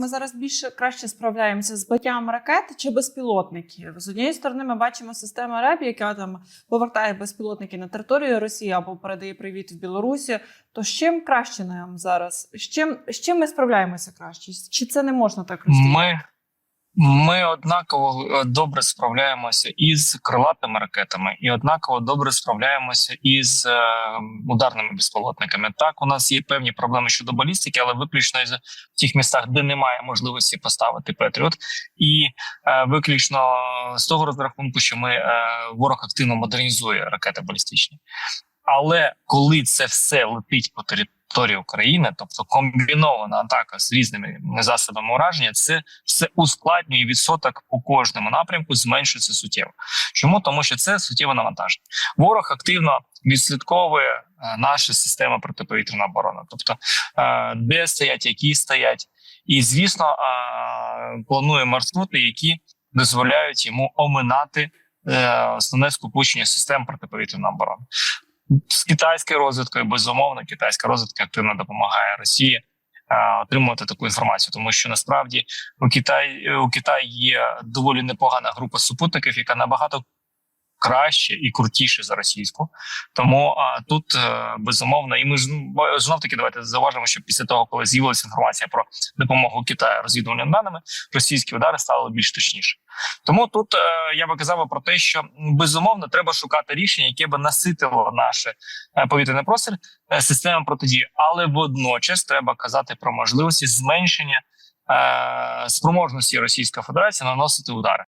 Ми зараз більше краще справляємося з биттям ракет чи безпілотників. З однієї сторони, ми бачимо систему РЕБ, яка там повертає безпілотники на територію Росії або передає привіт в Білорусі. То з чим краще нам зараз? З чим, з чим ми справляємося краще? Чи це не можна так розуміти? Ми, ми однаково е, добре справляємося із крилатими ракетами, і однаково добре справляємося із е, ударними безпілотниками. Так, у нас є певні проблеми щодо балістики, але виключно в тих містах, де немає можливості поставити Петріот, і е, виключно з того розрахунку, що ми е, ворог активно модернізує ракети балістичні. Але коли це все летить по території України, тобто комбінована атака з різними засобами ураження, це все ускладнює відсоток у кожному напрямку, зменшується суттєво. Чому тому, що це суттєво навантаження? Ворог активно відслідковує е, наші системи протиповітряної оборони, тобто е, де стоять, які стоять, і звісно планує маршрути, які дозволяють йому оминати е, основне скупучення систем протиповітряної оборони з китайською розвідкою, безумовно, китайська розвідка активно допомагає Росії е, отримувати таку інформацію, тому що насправді у Китаї у Китаї є доволі непогана група супутників, яка набагато краще і крутіше за російську. Тому а, тут е, безумовно, і ми ж знов таки давайте зауважимо, що після того, коли з'явилася інформація про допомогу Китаю розвідувальними даними, російські удари стали більш точніше. Тому тут е, я би казав про те, що безумовно треба шукати рішення, яке би наситило наше е, повітряний простір системами протидії, але водночас треба казати про можливості зменшення спроможності Російської Федерації наносити удари.